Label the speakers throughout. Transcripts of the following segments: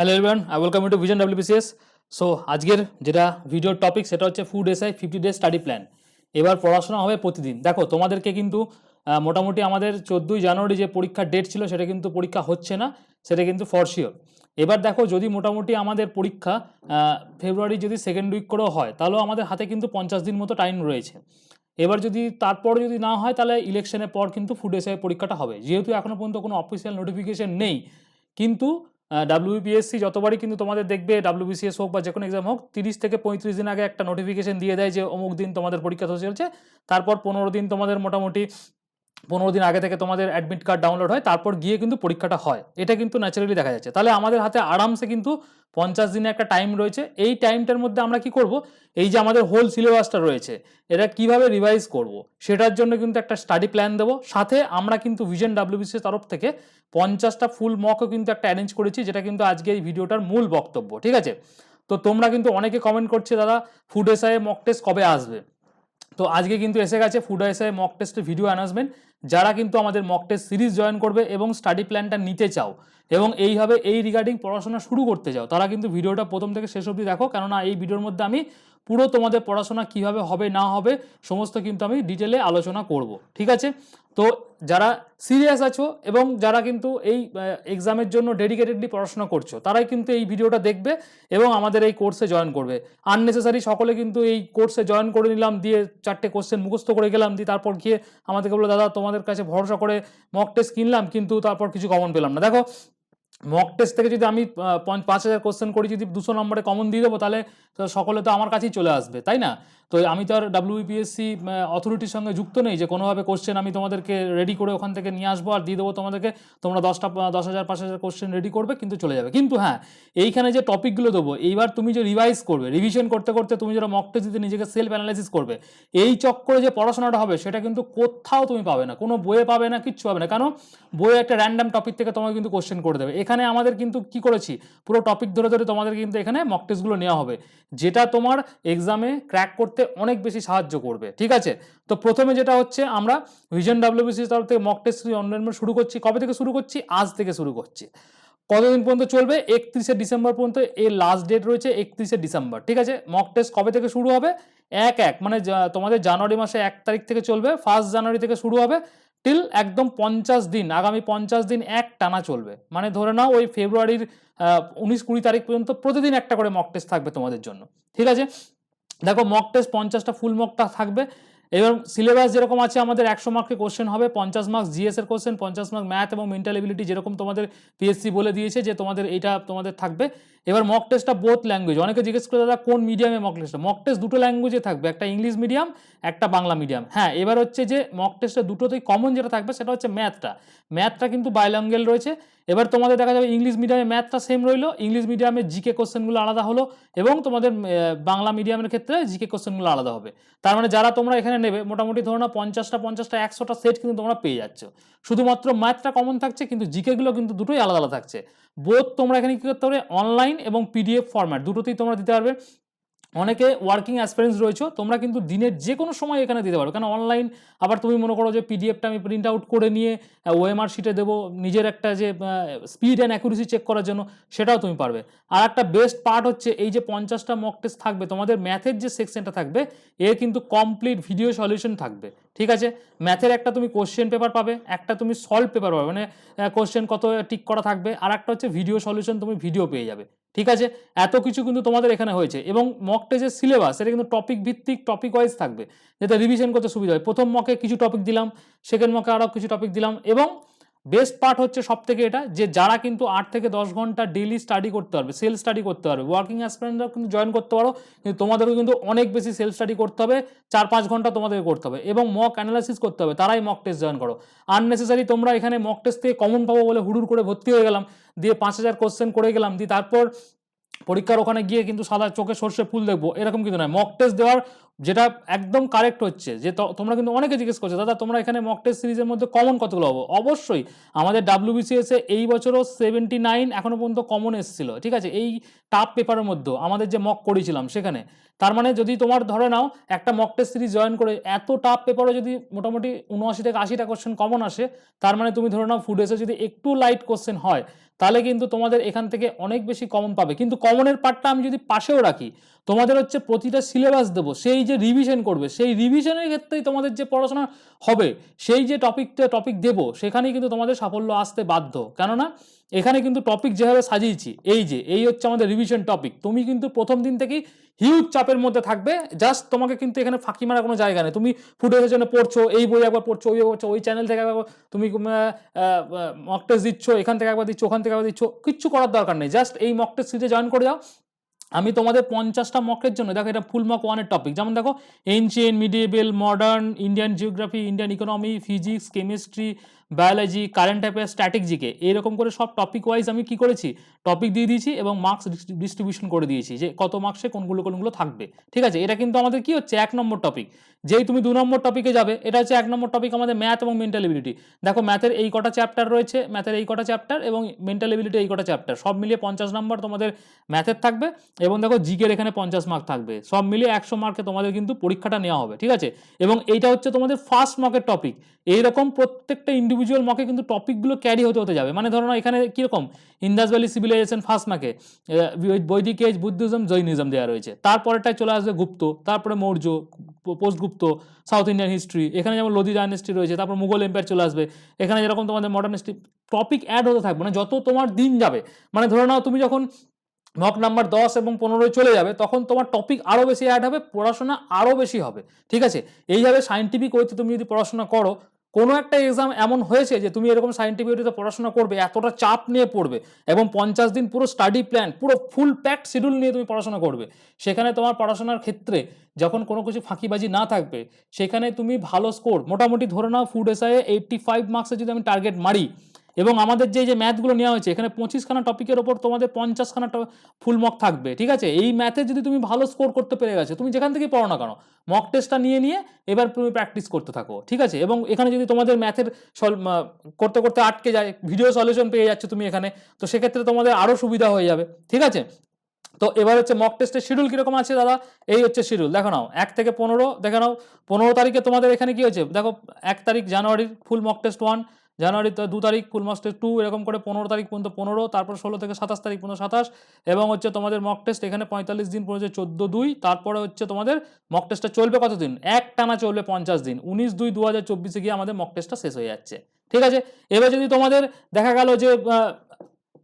Speaker 1: Hello everyone I welcome to vision WBCS so আজকের যেটা ভিডিওর টপিক সেটা হচ্ছে food SI fifty days study plan এবার পড়াশোনা হবে প্রতিদিন। দেখো, তোমাদেরকে কিন্তু মোটামুটি আমাদের চোদ্দোই জানুয়ারি যে পরীক্ষার ডেট ছিল সেটা কিন্তু পরীক্ষা হচ্ছে না, সেটা কিন্তু ফর এবার দেখো, যদি মোটামুটি আমাদের পরীক্ষা ফেব্রুয়ারি যদি সেকেন্ড উইক করেও হয়, তাহলেও আমাদের হাতে কিন্তু পঞ্চাশ দিন মতো টাইম রয়েছে। এবার যদি তারপর যদি না হয়, তাহলে ইলেকশনের পর কিন্তু ফুড এসআই পরীক্ষাটা হবে। যেহেতু এখনও পর্যন্ত কোনো অফিসিয়াল নোটিফিকেশন নেই, কিন্তু ডাব্লিউবিপিএসসি যতবারই কিন্তু তোমাদের দেখবে ডাব্লিউবিসিএস হোক বা যে কোনো এক্সাম হোক, তিরিশ থেকে পঁয়ত্রিশ দিন আগে একটা নোটিফিকেশন দিয়ে দেয় যে অমুক দিন তোমাদের পরীক্ষা চলছে তারপর পনেরো দিন তোমাদের মোটামুটি পনেরো দিন আগে থেকে তোমাদের অ্যাডমিট কার্ড ডাউনলোড হয়, তারপর গিয়ে কিন্তু পরীক্ষাটা হয়। এটা কিন্তু ন্যাচারালি দেখা যাচ্ছে। তাহলে আমাদের হাতে আরামসে কিন্তু পঞ্চাশ দিনে একটা টাইম রয়েছে। এই টাইমটার মধ্যে আমরা কি করব? এই যে আমাদের হোল সিলেবাসটা রয়েছে, এটা কীভাবে রিভাইজ করব? সেটার জন্য কিন্তু একটা স্টাডি প্ল্যান দেবো। সাথে আমরা কিন্তু ভিশন ডাব্লিউবিসির তরফ থেকে পঞ্চাশটা ফুল মকও কিন্তু একটা অ্যারেঞ্জ করেছি, যেটা কিন্তু আজকে এই ভিডিওটার মূল বক্তব্য, ঠিক আছে? তো তোমরা কিন্তু অনেকে কমেন্ট করছে, দাদা ফুড এসআই মক টেস্ট কবে আসবে? তো আজকে কিন্তু এসে গেছে ফুড এসআই মক টেস্টের ভিডিও অ্যানাউন্সমেন্ট যারা কিন্তু আমাদের মক টেস্ট সিরিজ জয়েন করবে এবং স্টাডি প্ল্যানটা নিতে চাও এবং এইভাবে এই রিগার্ডিং পড়াশোনা শুরু করতে চাও, তারা কিন্তু ভিডিওটা প্রথম থেকে শেষ অবধি দেখো। কেননা এই ভিডিওর মধ্যে আমি পুরো তোমাদের পড়াশোনা কীভাবে হবে না হবে সমস্ত কিন্তু আমি ডিটেলে আলোচনা করব। ঠিক আছে? তো যারা সিরিয়াস আছো এবং যারা কিন্তু এই এক্সামের জন্য ডেডিকেটেডলি পড়াশোনা করছ, তারাই কিন্তু এই ভিডিওটা দেখবে এবং আমাদের এই কোর্সে জয়েন করবে। আননেসেসারি সকলে কিন্তু এই কোর্সে জয়েন করে নিলাম, দিয়ে চারটে কোশ্চেন মুখস্থ করে গেলাম, দিয়ে তারপর গিয়ে আমাদেরকে বলল, দাদা, তোমাদের কাছে ভরসা করে মক টেস্ট কিনলাম, কিন্তু তারপর কিছু কমন পেলাম না। দেখো মক টেস্ট থেকে যদি আমি পাঁচ হাজার কোশ্চেন করি, যদি দুশো নম্বরে কমন দিয়ে দেবো, তাহলে সকলে তো আমার কাছেই চলে আসবে, তাই না? তো আমি তো আর ডাব্লিউবিপিএসসি অথরিটির সঙ্গে যুক্ত নেই যে কোনোভাবে কোশ্চেন আমি তোমাদেরকে রেডি করে ওখান থেকে নিয়ে আসব আর দিয়ে দেবো তোমাদেরকে, তোমরা দশটা দশ হাজার, পাঁচ হাজার কোশ্চেন রেডি করবে, কিন্তু চলে যাবে। কিন্তু হ্যাঁ এইখানে যে টপিকগুলো দেবো, এইবার তুমি যে রিভাইজ করবে রিভিশন করতে করতে তুমি যেটা মক টেস্ট দিতে নিজেকে সেলফ অ্যানালাইসিস করবে, এই চক্করে যে পড়াশোনাটা হবে, সেটা কিন্তু কোথাও তুমি পাবে না, কোনো বইয়ে পাবে না, কিচ্ছু পাবে না। কেন? বইয়ে একটা র্যান্ডাম টপিক থেকে তোমাকে কিন্তু কোশ্চেন করে দেবে। এখানে আমাদের কিন্তু কি করেছি? পুরো টপিক ধরে ধরে তোমাদের কিন্তু এখানে মক টেস্টগুলো নেওয়া হবে। যেটা তোমার এক্সামে ক্র্যাক করতে অনেক বেশি সাহায্য করবে, ঠিক আছে? তো প্রথমে যেটা হচ্ছে, আমরা ভিশন ডাব্লিউবিসির তরফ থেকে মক টেস্ট অনলাইন শুরু করছি। কবে থেকে শুরু করছি? আজ থেকে শুরু করছি। কতদিন পর্যন্ত চলবে? একত্রিশে ডিসেম্বর পর্যন্ত এর লাস্ট ডেট রয়েছে একত্রিশে ডিসেম্বর, ঠিক আছে? মক টেস্ট কবে থেকে শুরু হবে? এক এক মানে তোমাদের জানুয়ারি মাসে এক তারিখ থেকে চলবে ফার্স্ট জানুয়ারি থেকে শুরু হবে। টিল একদম পঞ্চাশ দিন, আগামী পঞ্চাশ দিন এক টানা চলবে। মানে ধরে নাও ওই ফেব্রুয়ারির উনিশ কুড়ি তারিখ পর্যন্ত প্রতিদিন একটা করে মক টেস্ট থাকবে তোমাদের জন্য। ঠিক আছে? দেখো মক টেস্ট পঞ্চাশটা ফুল মকটা থাকবে। এবার সিলেবাস যেরকম আছে, আমাদের একশো মার্কের কোশ্চেন হবে, পঞ্চাশ মার্কস জিএস এর কোশ্চেন পঞ্চাশ মার্ক ম্যাথ এবং মেন্টাল এবিলিটি যেরকম তোমাদের পিএসসি বলে দিয়েছে যে তোমাদের এটা তোমাদের থাকবে। এবার মক টেস্টটা বোথ ল্যাঙ্গুয়েজ অনেকে জিজ্ঞেস করে, দাদা, কোন মিডিয়ামে মক টেস্টটা মক টেস্ট দুটো ল্যাঙ্গুয়েজে থাকবে, একটা ইংলিশ মিডিয়াম একটা বাংলা মিডিয়াম হ্যাঁ এবার হচ্ছে যে মক টেস্টে দুটোতেই কমন যেটা থাকবে, সেটা হচ্ছে ম্যাথটা ম্যাথটা কিন্তু বাইল্যাঙ্গেল রয়েছে। এবার তোমাদের দেখা যাবে ইংলিশ মিডিয়ামে ম্যাথটা সেম রইল। ইংলিশ মিডিয়ামে জিকে কোশ্চেনগুলো আলাদা হলো এবং তোমাদের বাংলা মিডিয়ামের ক্ষেত্রে জিকে কোশ্চেনগুলো আলাদা হবে। তার মানে যারা তোমরা এখানে নেবে, মোটামুটি ধরো না পঞ্চাশটা পঞ্চাশটা, একশোটা সেট কিন্তু তোমরা পেয়ে যাচ্ছ। শুধুমাত্র ম্যাথটা কমন থাকছে, কিন্তু জিকেগুলো কিন্তু দুটোই আলাদা আলাদা থাকছে। বোধ তোমরা এখানে কী করতে পারবে? অনলাইন এবং পিডিএফ ফরম্যাট দুটোতেই তোমরা দিতে পারবে। অনেকে ওয়ার্কিং অ্যাসপিরেন্স রয়েছে, তোমরা কিন্তু দিনের যে কোনো সময় এখানে দিতে পারো। কারণ অনলাইন আবার তুমি মনে করো যে পিডিএফটা আমি প্রিন্ট আউট করে নিয়ে ওএমআর শিটে দেবো, নিজের একটা যে স্পিড অ্যান্ড অ্যাকুরেসি চেক করার জন্য, সেটাও তুমি পারবে। আর একটা বেস্ট পার্ট হচ্ছে, এই যে পঞ্চাশটা মক টেস্ট থাকবে, তোমাদের ম্যাথের যে সেকশনটা থাকবে, এর কিন্তু কমপ্লিট ভিডিও সলিউশন থাকবে। ঠিক আছে? ম্যাথের একটা তুমি কোশ্চেন পেপার পাবে, একটা তুমি সলভ পেপার পাবে মানে কোশ্চেন কত টিক করা থাকবে, আর একটা হচ্ছে ভিডিও সলিউশন তুমি ভিডিও পেয়ে যাবে, ঠিক আছে? এত কিছু কিন্তু তোমাদের এখানে হয়েছে, এবং মক টেস্টের সিলেবাস এটা কিন্তু টপিক ভিত্তিক টপিক ওয়াইজ থাকবে যেটা রিভিশন করতে সুবিধা হয়। প্রথম মকে কিছু টপিক দিলাম সেকেন্ড মকে আরও কিছু টপিক দিলাম, এবং বেস্ট পার্ট হচ্ছে সব থেকে এটা, যে যারা কিন্তু আট থেকে দশ ঘণ্টা ডেইলি স্টাডি করতে পারবে সেলফ স্টাডি করতে পারবে। ওয়ার্কিং অ্যাসপিরেন্টরা কিন্তু জয়েন করতে পারো, কিন্তু তোমাদেরও কিন্তু অনেক বেশি সেলফ স্টাডি করতে হবে, চার পাঁচ ঘণ্টা তোমাদেরকে করতে হবে এবং মক অ্যানালাইসিস করতে হবে, তারাই মক টেস্ট জয়েন করো। আননেসেসারি তোমরা এখানে মক টেস্ট থেকে কমন পাবো বলে হুড়ুর করে ভর্তি হয়ে গেলাম, দিয়ে পাঁচ হাজার কোশ্চেন করে গেলাম, দিয়ে তারপর পরীক্ষার ওখানে গিয়ে কিন্তু সাদা চোখে সর্ষে ফুল দেখব, এরকম কিন্তু নয়। মক টেস্ট দেওয়ার যেটা একদম কারেক্ট হচ্ছে, যে তোমরা কিন্তু অনেকে জিজ্ঞেস করছ, দাদা, তোমরা এখানে মক টেস্ট সিরিজের মধ্যে কমন কতগুলো হব অবশ্যই, আমাদের ডাব্লিউবিসিএস এই বছরও সেভেন্টি নাইন এখনও পর্যন্ত কমন এসেছিল, ঠিক আছে? এই টাফ পেপারের মধ্যে আমাদের যে মক করেছিলাম সেখানে। তার মানে যদি তোমার ধরে নাও, একটা মক টেস্ট সিরিজ জয়েন করে এত টাফ পেপারও যদি মোটামুটি উনআশি থেকে আশিটা কোশ্চেন কমন আসে, তার মানে তুমি ধরে নাও ফুড এসে যদি একটু লাইট কোশ্চেন হয়, তাহলে কিন্তু তোমাদের এখান থেকে অনেক বেশি কমন পাবে। কিন্তু কমনের পার্টটা আমি যদি পাশেও রাখি, তোমাদের হচ্ছে প্রতিটা সিলেবাস দেবো, সেই যে রিভিশন করবে, সেই রিভিশনের ক্ষেত্রেই তোমাদের যে পড়াশোনা হবে, সেই যে টপিকটা টপিক দেবো, সেখানেই কিন্তু তোমাদের সাফল্য আসতে বাধ্য। কেননা, এখানে কিন্তু টপিক যেভাবে সাজিয়েছি, এই যে, এই হচ্ছে আমাদের রিভিশন টপিক তুমি কিন্তু প্রথম দিন থেকেই হিউজ চাপের মধ্যে থাকবে জাস্ট তোমাকে কিন্তু এখানে ফাঁকি মারা কোনো জায়গা নেই। তুমি ফুটেজের জন্য পড়ছো, এই বই একবার পড়ছো, ওই পড়ছো, ওই চ্যানেল থেকে একবার তুমি মক টেস্ট দিচ্ছ, এখান থেকে একবার দিচ্ছ, ওখান থেকে একবার দিচ্ছ কিচ্ছু করার দরকার নেই। জাস্ট এই মক টেস্ট সিরিজে জয়েন করে যাও আমি তোমাদের পঞ্চাশটা মকের জন্য, দেখো এটা ফুল মক ওয়ানের টপিক যেমন দেখো ancient medieval modern Indian geography Indian economy physics chemistry biology current affair static GK এরকম করে সব টপিক ওয়াইজ আমি কি করেছি? টপিক দিয়ে দিয়েছি এবং মার্কস ডিস্ট্রিবিউশন করে দিয়েছি যে কত মার্কসে কোনগুলো কোনগুলো থাকবে। ঠিক আছে? এটা কিন্তু আমাদের কি হচ্ছে? এক নম্বর টপিক যেই তুমি দু নম্বর টপিকে যাবে, এটা হচ্ছে এক নম্বর টপিক আমাদের ম্যাথ এবং মেন্টাল এবিলিটি দেখো ম্যাথের এই কটা চ্যাপ্টার রয়েছে ম্যাথের এই কটা চ্যাপ্টার এবং মেন্টাল এবিলিটি এই কটা চ্যাপ্টার সব মিলিয়ে পঞ্চাশ নম্বর তোমাদের ম্যাথের থাকবে এবং দেখো জিকের এখানে পঞ্চাশ মার্ক থাকবে। সব মিলিয়ে একশো মার্কে তোমাদের কিন্তু পরীক্ষাটা নেওয়া হবে। ঠিক আছে? এবং এইটা হচ্ছে তোমাদের ফার্স্ট মকের টপিক এইরকম প্রত্যেকটা ইন্ডিভিজুয়াল মকে কিন্তু টপিকগুলো ক্যারি হতে হতে যাবে। মানে ধরো এখানে কীরকম? ইন্দাস ভ্যালি সিভিলাইজেশন ফার্স্ট মাকে বৈদিক এজ বুদ্ধিজম জৈনিজম দেওয়া রয়েছে। তারপরেটায় চলে আসবে গুপ্ত, তারপরে Maurya post Gupta south Indian history এখানে যেমন লোদি ডাইনেস্টি রয়েছে, তারপর মুঘল এম্পায়ার চলে আসবে। এখানে যেরকম তোমাদের মডার্ন হিস্ট্রি টপিক অ্যাড হতে থাকবে। মানে যত তোমার দিন যাবে মানে ধরে নাও তুমি যখন মক নাম্বার দশ এবং পনেরোয় চলে যাবে, তখন তোমার টপিক আরও বেশি অ্যাড হবে, পড়াশোনা আরও বেশি হবে। ঠিক আছে? এইভাবে সাইন্টিফিক ওয়েতে তুমি যদি পড়াশোনা করো কোনো একটা এক্সাম এমন হয়েছে যে তুমি এরকম সাইন্টিফিকতে পড়াশোনা করবে, এতটা চাপ নিয়ে পড়বে এবং পঞ্চাশ দিন পুরো স্টাডি প্ল্যান পুরো ফুল প্যাকড শিডিউল নিয়ে তুমি পড়াশোনা করবে। সেখানে তোমার পড়াশোনার ক্ষেত্রে যখন কোনো কিছু ফাঁকিবাজি না থাকবে, সেখানে তুমি ভালো স্কোর মোটামুটি ধরে নাও ফুড এসআই এইট্টি ফাইভ মার্কসে যদি আমি টার্গেট মারি এবং আমাদের যে যে ম্যাথগুলো নেওয়া হয়েছে, এখানে পঁচিশখানা টপিকের ওপর তোমাদের পঞ্চাশখানা ফুল মক থাকবে, ঠিক আছে? এই ম্যাথে যদি তুমি ভালো স্কোর করতে পেরে গেছো, তুমি যেখান থেকে পড়ো না কেন মক টেস্টটা নিয়ে নিয়ে এবার তুমি প্র্যাকটিস করতে থাকো, ঠিক আছে? এবং এখানে যদি তোমাদের ম্যাথের সল করতে করতে আটকে যায় ভিডিও সলিউশন পেয়ে যাচ্ছ তুমি এখানে, তো সেক্ষেত্রে তোমাদের আরও সুবিধা হয়ে যাবে, ঠিক আছে? তো এবার হচ্ছে মক টেস্টের শিডিউল কীরকম আছে দাদা? এই হচ্ছে শিডিউল দেখো নাও, এক থেকে পনেরো, দেখে নাও, পনেরো তারিখে তোমাদের এখানে কি হয়েছে? দেখো, এক তারিখ জানুয়ারির full mock test one January দু তারিখ ফুল মাস টেস্ট টু এরকম করে পনেরো তারিখ পর্যন্ত পনেরো, তারপর ষোলো থেকে সাতাশ তারিখ পর্যন্ত সাতাশ, এবং হচ্ছে তোমাদের মক টেস্ট এখানে পঁয়তাল্লিশ দিন পড়েছে চোদ্দ দুই, তারপরে হচ্ছে তোমাদের মক টেস্টটা চলবে কতদিন? এক টানা চলবে পঞ্চাশ দিন, উনিশ দুই দু হাজার চব্বিশে গিয়ে আমাদের মক টেস্টটা শেষ হয়ে যাচ্ছে। ঠিক আছে? এবার যদি তোমাদের দেখা গেল যে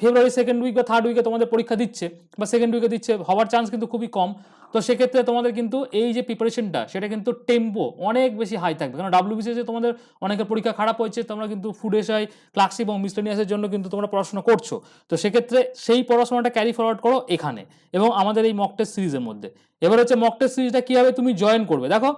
Speaker 1: ফেব্রুয়ারি সেকেন্ড উইক বা থার্ড উইকে তোমাদের পরীক্ষা দিচ্ছে, বা সেকেন্ড উইকে দিচ্ছে, হওয়ার চান্স কিন্তু খুবই কম। তো সেক্ষেত্রে তোমাদের কিন্তু এই যে প্রিপারেশনটা সেটা কিন্তু টেম্পো অনেক বেশি হাই থাকবে। কারণ ডাব্লিউবিসিএসে তোমাদের অনেকের পরীক্ষা খারাপ হয়েছে, তোমরা কিন্তু ফুড এসআই ক্লাসিক এবং মিস্টেনিয়াসের জন্য কিন্তু তোমরা পড়াশোনা করছ। তো সেক্ষেত্রে সেই পড়াশোনাটা ক্যারি ফরওয়ার্ড করো এখানে, এবং আমাদের এই মক টেস্ট সিরিজের মধ্যে। এবার হচ্ছে মক টেস্ট সিরিজটা কীভাবে তুমি জয়েন করবে? দেখো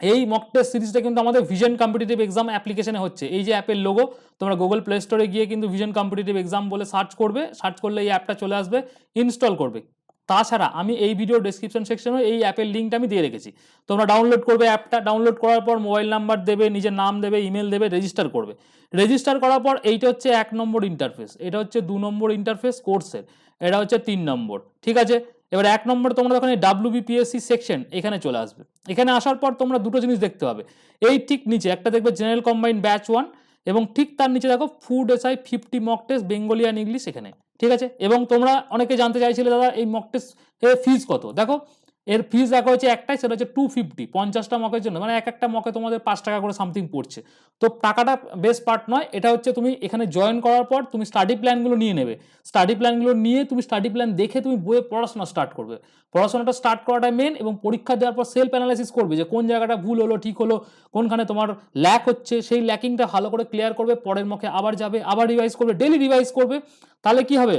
Speaker 1: এই মক টেস্ট সিরিজটা কিন্তু আমাদের ভিশন কম্পিটিটিভ এক্সাম অ্যাপ্লিকেশনে হচ্ছে। এই যে অ্যাপের লোগো তোমরা গুগল প্লে স্টোরে গিয়ে কিন্তু ভিশন কম্পিটিটিভ এক্সাম বলে সার্চ করবে। সার্চ করলে এই অ্যাপটা চলে আসবে ইনস্টল করবে। তাছাড়া আমি এই ভিডিও ডেসক্রিপশন সেকশনে এই অ্যাপের লিঙ্কটা আমি দিয়ে রেখেছি। তোমরা ডাউনলোড করবে অ্যাপটা ডাউনলোড করার পর মোবাইল নাম্বার দেবে, নিজের নাম দেবে ইমেল দেবে রেজিস্টার করবে। রেজিস্টার করার পর এইটা হচ্ছে এক নম্বর ইন্টারফেস এটা হচ্ছে দু নম্বর ইন্টারফেস কোর্সের এটা হচ্ছে তিন নম্বর, ঠিক আছে? এবার এক নম্বর তোমরা যখন এই ডাব্লিউ বিপিএসসি সেকশন এখানে চলে আসবে, এখানে আসার পর তোমরা দুটো জিনিস দেখতে পাবে। এই ঠিক নিচে, একটা দেখবে জেনারেল কম্বাইন্ড ব্যাচ ওয়ান এবং ঠিক তার নিচে দেখো food SI fifty mock test Bengali and English এখানে, ঠিক আছে? এবং তোমরা অনেকে জানতে চাইছিলে, দাদা, এই মক টেস্ট ফিজ কত? দেখো এর ফিজ রাখা হচ্ছে একটাই, সেটা হচ্ছে টু ফিফটি পঞ্চাশটা মকের জন্য মানে এক একটা মকে তোমাদের পাঁচ টাকা করে সামথিং পড়ছে। তো টাকাটা বেস্ট পার্ট নয়, এটা হচ্ছে তুমি এখানে জয়েন করার পর তুমি স্টাডি প্ল্যানগুলো নিয়ে নেবে। স্টাডি প্ল্যানগুলো নিয়ে তুমি স্টাডি প্ল্যান দেখে তুমি বইয়ে পড়াশোনা স্টার্ট করবে। পড়াশোনাটা স্টার্ট করাটা মেন এবং পরীক্ষা দেওয়ার পর সেলফ অ্যানালাইসিস করবে যে কোন জায়গাটা ভুল হলো, ঠিক হলো, কোনখানে তোমার ল্যাক হচ্ছে, সেই ল্যাকিংটা ভালো করে ক্লিয়ার করবে, পরের মুখে আবার যাবে, আবার রিভাইজ করবে ডেলি রিভাইজ করবে, তাহলে কি হবে?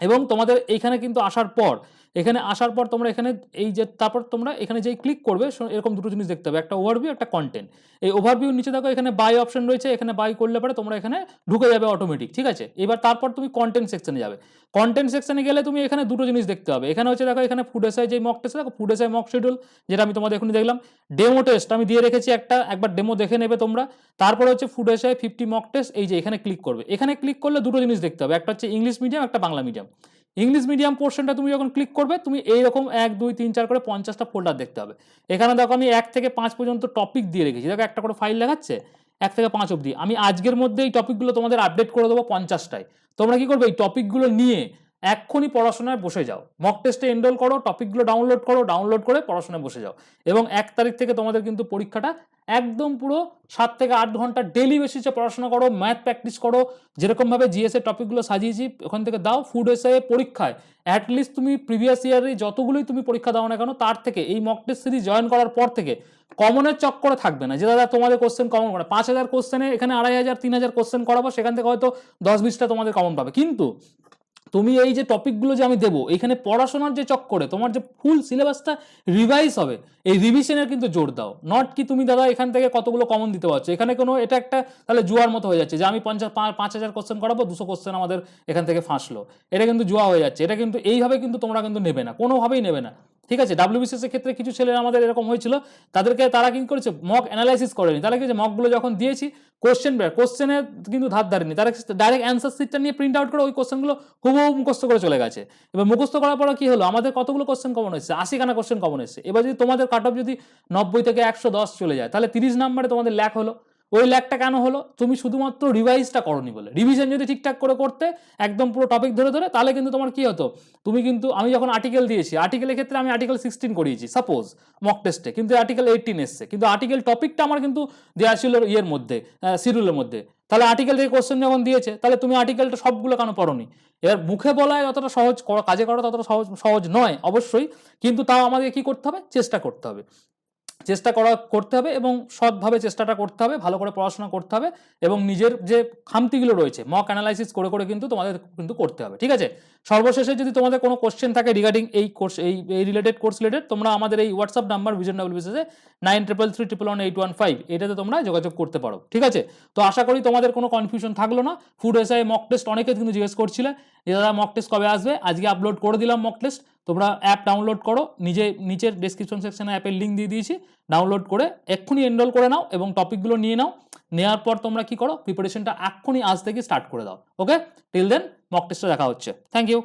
Speaker 1: এবং তোমাদের এইখানে কিন্তু আসার পর এখানে আসার পর তোমরা এখানে এই যে, তারপর তোমরা এখানে যেই ক্লিক করবে এরকম দুটো জিনিস দেখতে হবে। একটা ওভারভিউ একটা কন্টেন্ট এই ওভারভিউ নিচে দেখো এখানে বাই অপশন রয়েছে, এখানে বাই করলে পরে তোমরা এখানে ঢুকে যাবে অটোমেটিক ঠিক আছে? এবার তারপর তুমি কন্টেন্ট সেকশনে যাবে। কন্টেন্ট সেকশনে গেলে তুমি এখানে দুটো জিনিস দেখতে হবে। এখানে হচ্ছে দেখো, এখানে ফুড এসআই যে মক টেস্ট দেখো ফুড এসআই মক শিডিউল যেটা আমি তোমাদের এখনই দেখলাম। ডেমো টেস্ট আমি দিয়ে রেখেছি একটা, একবার ডেমো দেখে নেবে তোমরা। তারপরে হচ্ছে food SI fifty mock test এই যে এখানে ক্লিক করবে। এখানে ক্লিক করলে দুটো জিনিস দেখতে হবে। একটা হচ্ছে ইংলিশ মিডিয়াম একটা বাংলা মিডিয়াম ইংলিশ মিডিয়াম পোর্শনটা তুমি যখন ক্লিক করবে, তুমি এইরকম এক, দুই, তিন, চার করে পঞ্চাশটা ফোল্ডার দেখতে হবে এখানে দেখো আমি এক থেকে পাঁচ পর্যন্ত টপিক দিয়ে রেখেছি। দেখো একটা করে ফাইল দেখাচ্ছে, এক থেকে পাঁচ অবধি। আমি আজকের মধ্যে এই টপিকগুলো তোমাদের আপডেট করে দেবো পঞ্চাশটায়। তোমরা কি করবে? এই টপিকগুলো নিয়ে এক্ষুনি পড়াশোনায় বসে যাও। মক টেস্টে এনরোল করো টপিকগুলো ডাউনলোড করো ডাউনলোড করে পড়াশোনায় বসে যাও। এবং এক তারিখ থেকে তোমাদের কিন্তু পরীক্ষাটা একদম পুরো সাত থেকে আট ঘণ্টা ডেলি বেসিসে পড়াশোনা করো ম্যাথ প্র্যাকটিস করো। যেরকমভাবে জিএসএ টপিকগুলো সাজিয়েছি, ওখান থেকে দাও ফুড এসে পরীক্ষায়। অ্যাটলিস্ট তুমি প্রিভিয়াস ইয়ারে যতগুলোই তুমি পরীক্ষা দাও না কেন, তার থেকে এই মক টেস্ট সিরিজ জয়েন করার পর থেকে কমনের চক্করে থাকবে না যে, দাদা, তোমাদের কোশ্চেন কমন করে। পাঁচ হাজার কোশ্চেনে এখানে আড়াই হাজার, তিন হাজার কোশ্চেন করাবো, সেখান থেকে হয়তো দশ, বিশটা তোমাদের কমন পাবে। কিন্তু তুমি এই যে টপিকগুলো যে আমি দেবো, এখানে পড়াশোনার যে চক্করে তোমার যে ফুল সিলেবাসটা রিভাইজ হবে, এই রিভিশনের কিন্তু জোর দাও। নট কি তুমি দাদা এখান থেকে কতগুলো কমন দিতে পারছ? এখানে কোনো, এটা একটা তাহলে জুয়ার মতো হয়ে যাচ্ছে যে আমি পঞ্চাশ পাঁচ হাজার কোশ্চেন করাবো, দুশো কোশ্চেন আমাদের এখান থেকে ফাঁসলো। এটা কিন্তু জুয়া হয়ে যাচ্ছে। এটা কিন্তু, এইভাবে কিন্তু তোমরা কিন্তু নেবে না। কোনোভাবেই নেবে না। ঠিক আছে ডাব্লিউবিসিএস এর ক্ষেত্রে কিছু ছেলেরা আমাদের এরকম হয়েছিল, তাদেরকে তারা কি করেছে? মক অ্যানালাইসিস করেনি। তারা কি মকগুলো যখন দিয়েছি কোশ্চেন বের কোশ্চেনে কিন্তু ধার ধারেনি। তারা ডাইরেক্ট অ্যান্সার সিটটা নিয়ে প্রিন্ট আউট করে ওই কোশ্চেনগুলো হুবহু মুখস্থ করে চলে গেছে। এবার মুখস্থ করার পরে কি হলো? আমাদের কতগুলো কোশ্চেন কমন এসেছে? আশিখানা কোশ্চেন কমন এসেছে। এবার যদি তোমাদের কাট অফ যদি নব্বই থেকে একশো দশ চলে যায়, তাহলে তিরিশ নাম্বারে তোমাদের ল্যাক হলো। ওই ল্যাকটা কেন হলো? তুমি শুধুমাত্র রিভাইজটা করনি বলে। রিভিশন যদি ঠিকঠাক করে করতে একদম পুরো টপিক ধরে ধরে, তাহলে কিন্তু তোমার কি হতো? তুমি কিন্তু, আমি যখন আর্টিকেল দিয়েছি আর্টিকেলের ক্ষেত্রে আমি আর্টিকেল সিক্সটিন করিয়েছি সাপোজ মক টেস্টে কিন্তু আর্টিকেল এইটিন এসছে। কিন্তু আর্টিকেল টপিকটা আমার কিন্তু দেওয়া ছিল ইয়ের মধ্যে সিরিয়ালের মধ্যে। তাহলে আর্টিকেল থেকে কোশ্চেন যখন দিয়েছে, তাহলে তুমি আর্টিকেলটা সবগুলো কেন পড়োনি? এবার মুখে বলায় অতটা সহজ, কাজে করা ততটা সহজ সহজ নয়, অবশ্যই। কিন্তু তাও আমাদের কি করতে হবে? চেষ্টা করতে হবে। চেষ্টা করা, করতে হবে এবং সৎভাবে চেষ্টাটা করতে হবে, ভালো করে পড়াশোনা করতে হবে এবং নিজের যে খামতিগুলো রয়েছে মক অ্যানালাইসিস করে করে কিন্তু তোমাদের কিন্তু করতে হবে, ঠিক আছে? সর্বশেষে যদি তোমাদের কোনো কোশ্চেন থাকে রিগার্ডিং এই কোর্স এই এই রিলেটেড কোর্স রিলেটেড তোমরা আমাদের এই WhatsApp number vision double বিসিসে nine triple three triple one eight one five এটাতে তোমরা যোগাযোগ করতে পারো, ঠিক আছে? তো আশা করি তোমাদের কোনো কনফিউশন থাকল না। ফুড এসআই মক টেস্ট অনেকে কিন্তু জিজ্ঞেস করছিলে যে, দাদা মক টেস্ট কবে আসবে? আজকে আপলোড করে দিলাম মক টেস্ট তোমরা অ্যাপ ডাউনলোড করো, নিজে, নিচের ডিসক্রিপশন সেকশনে অ্যাপের লিঙ্ক দিয়ে দিয়েছি ডাউনলোড করে এক্ষুনি এনরোল করে নাও এবং টপিকগুলো নিয়ে নাও নেওয়ার পর তোমরা কি করো প্রিপারেশনটা এক্ষুনি আজ থেকে স্টার্ট করে দাও ওকে টিল দেন মক টেস্টে দেখা হচ্ছে। Thank you